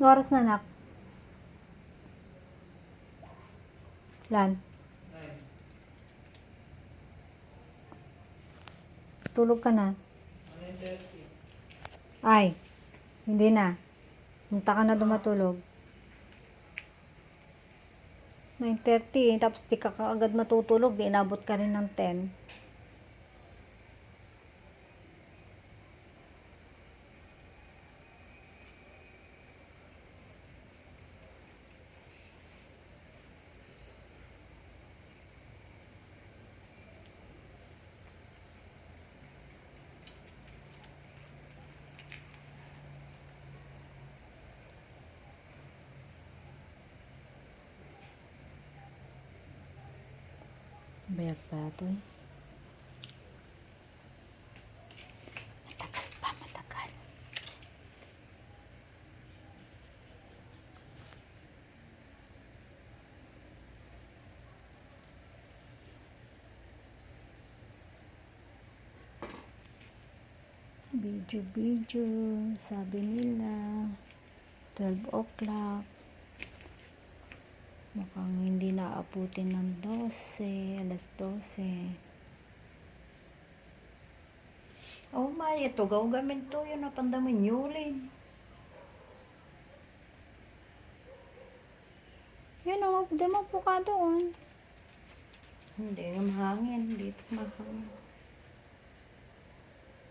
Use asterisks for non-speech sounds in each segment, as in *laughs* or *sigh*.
Anong oras na, nak? Lan? Tulog ka na? Ay, hindi na. Punta ka na dumatulog. 9.30, tapos di ka kaagad matutulog, di inabot ka rin ng 10. Bayag pa ito eh. Matagal pa, matagal. Video, video. Sabi nila, 12 o'clock. Mukhang hindi naabutin ng 12, alas 12. Oh my, ito gaw gamin to yun na pandamin yulin. Yun o, di mo po ka doon. Hindi nga mahangin, dito mahangin.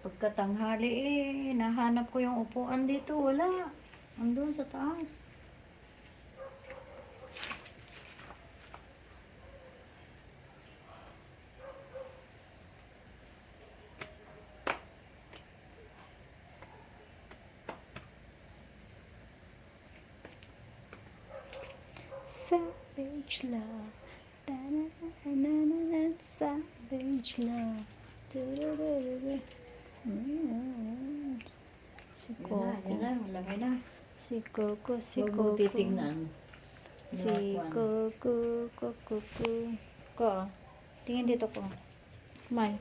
Pagkatanghali eh, nahanap ko yung upuan dito, wala. Andun sa taas. Savage love. Da-na-na-na-na-na, Savage love. Du-du-du-du-du. Mm. Si Yun na, Coco. yun na, malaki na. Si Coco, si Huwag mo Coco. titignan. Si. Coco, Coco, Coco. Ko, tingin dito ko. Kamay.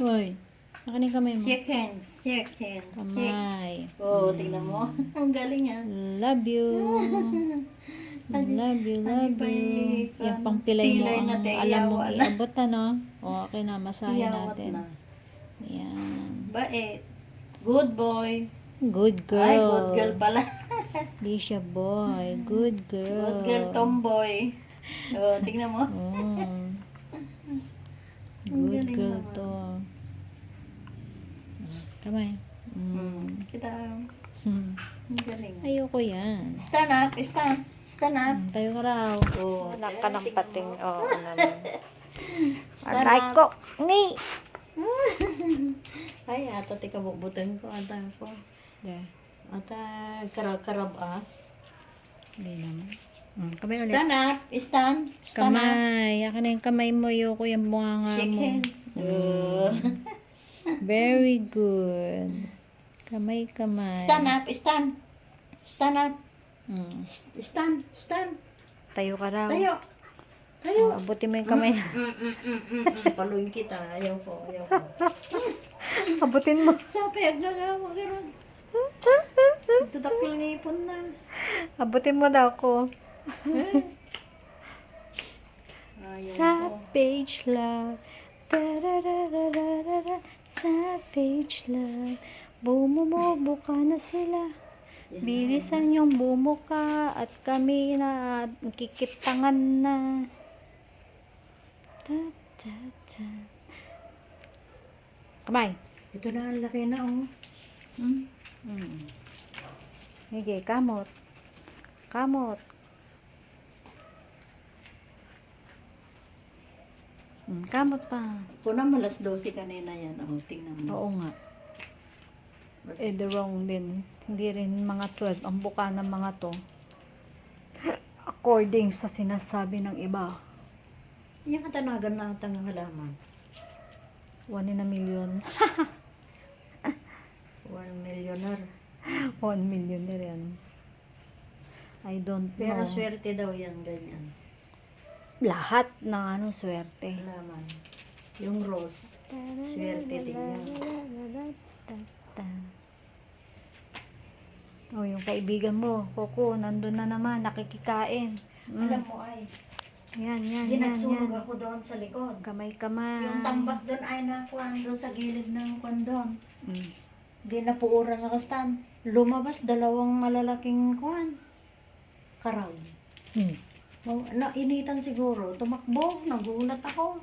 Hoy, akin yung kamay mo. Shake hands, shake hands. Kamay. Oh, tingnan mo. *laughs* Ang galing yan. Love you. *laughs* Love you, love you. Yung pangpilay mo pilay na ang alam mo na. iabot na, no? *laughs* O, okay na, masahe Iyawat natin. na. Yan. Bait. Good boy. Good girl. Ay, good girl pala. *laughs* Di siya boy. *laughs* Good girl. Good girl tomboy. Oh, tingnan mo. Oh. Good girl to. Kamay. Mm. Hmm, kita. Hmm. Ang galing. Ayoko yan. Stand up, stand. Up. Mm, Tayo ka raw. Oh, Anak ka ng pating. Oo, oh, ano naman. Aray up. ko. Ni. *laughs* Ay, ata tika bubutin ko. Ata ko. Yeah. Ata karab-karab ah. Hindi naman. Mm, kamay ulit. Stand up, stand. Stand up. Kamay. Akin na yung kamay mo. Ayoko yung bunganga Shake mo. hands. Oh. *laughs* Very good. Kamay, kamay. Stand up, stand. Stand up. Mm. Stand, stand. Tayo ka raw. Tayo. Tayo. Oh, abutin mo yung kamay. Mm, mm, mm, mm, mm. Paluin kita. Ayaw ko, ayaw ko. *laughs* abutin mo. Sabi, agalaw mo gano'n. Tutapil ng ipon na. Abutin mo daw ako. Ayaw ko. Savage love. Da-da-da-da-da-da. Savage love. Bumubobo ka na sila. Bilisan yung bumuka at kami na kikitangan na. Da, da, da. Kamay. Ito na, ang laki na, oh. Hmm? Hmm. Sige, kamot. Kamot. Hmm, kamot pa. Kuna malas 12 kanina yan. Oh, tingnan mo. Oo nga. Eh, the wrong din. Hindi rin mga 12 ang buka ng mga to. According sa sinasabi ng iba. Yung katanagan na ang tangang halaman. One in a million. *laughs* *laughs* One millionaire. One million na rin. I don't Pero know. swerte daw yan, ganyan. Lahat ng ano, swerte. Halaman. Yung rose. Swerte din yan. *laughs* Oh, yung kaibigan mo, Coco, nandun na naman, nakikikain. Mm. Alam mo ay, Yan, yan, yan, yan. ako doon sa likod. Kamay-kamay. Yung tambak doon ay nakuhan doon sa gilid ng kwan doon. Mm. Hindi na puuran ng stand. Lumabas dalawang malalaking kwan. Karaw. Hmm. Nainitan siguro. Tumakbo. Nagulat ako.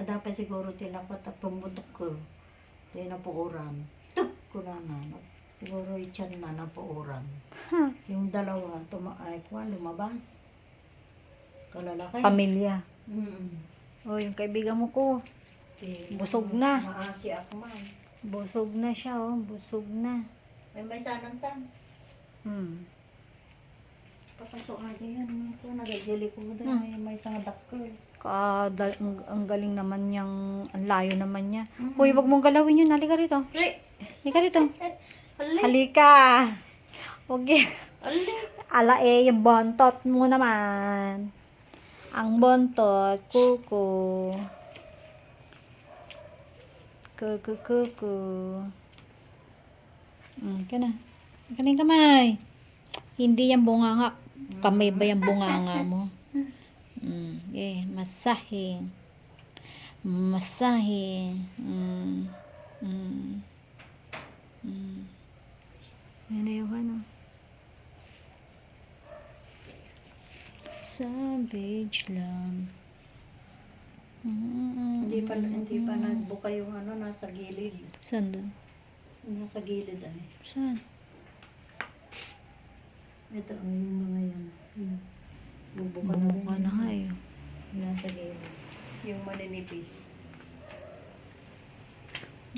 Ah, dapat siguro tinapot at pumutok ko. Hindi na puuran. Tuk ko na na. Siguro ityan na na puuran. Ha, Yung dalawa, tuma ay kwan, lumabas. Kalalaki. pamilya. Mm. Oh, yung kaibigan mo ko, Eh, Busog na. Maasi ako man. busog na siya, oh, busog na. May may sanang san. Hmm. Papasok nga yan. Ito, nagagili ko doon. Hmm. May, may isang dakkel. Kada, ang, ang galing naman niyang, ang layo naman niya. Mhm. Hoy, wag mong galawin yun. Halika rito. Hali! Halika rito. *laughs* Hali! Halika. Huwag yan. Hali! Ala eh, yung bontot mo naman. Ang bontot. Kuku, kuku. Mm, ka na. Ka na yung kamay. Hindi yan bunganga. Kamay ba yung bunganga mo? *laughs* Mm, eh, masahe. Masahe. Mm, mm, mm. Yan na yung ano. Savage lang. Hindi pa, hindi pa nagbuka yung ano, nasa gilid. Saan doon? Nasa gilid ay. Saan? Ito, ang yung mga yan. Hmm. Bubuka na rin. Na nga eh. Nasa gilid. Yung maninipis.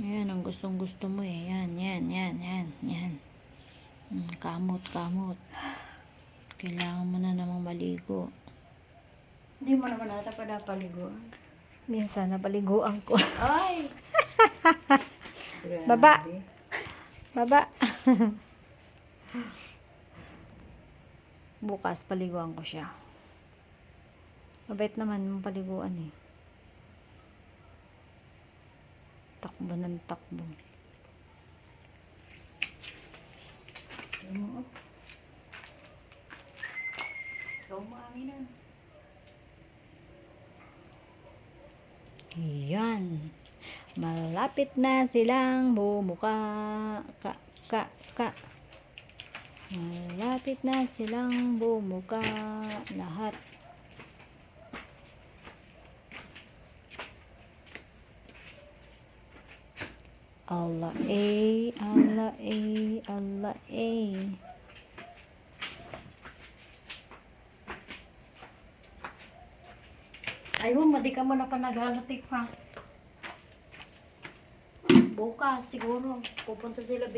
Yan, ang gustong gusto mo eh. Yan, yan, yan, yan, yan. Mm, kamot, kamot. Kailangan mo na namang maligo. Hindi mo naman ata pa napaliguan. Minsan, napaliguan ko. Ay! *laughs* Baba. Baba. *laughs* Bukas, paliguan ko siya. Mabait naman yung paliguan eh. Takbo ng takbo. Tingnan mo, oh. Ikaw mo aminan. Yan. Malapit na silang bumuka. Ka, ka, ka. Malapit na silang bumuka. Lahat. Allah eh, Allah eh, Allah eh. Ayun, madi ka mo na pa naghalatik pa. Bukas, siguro. Pupunta sila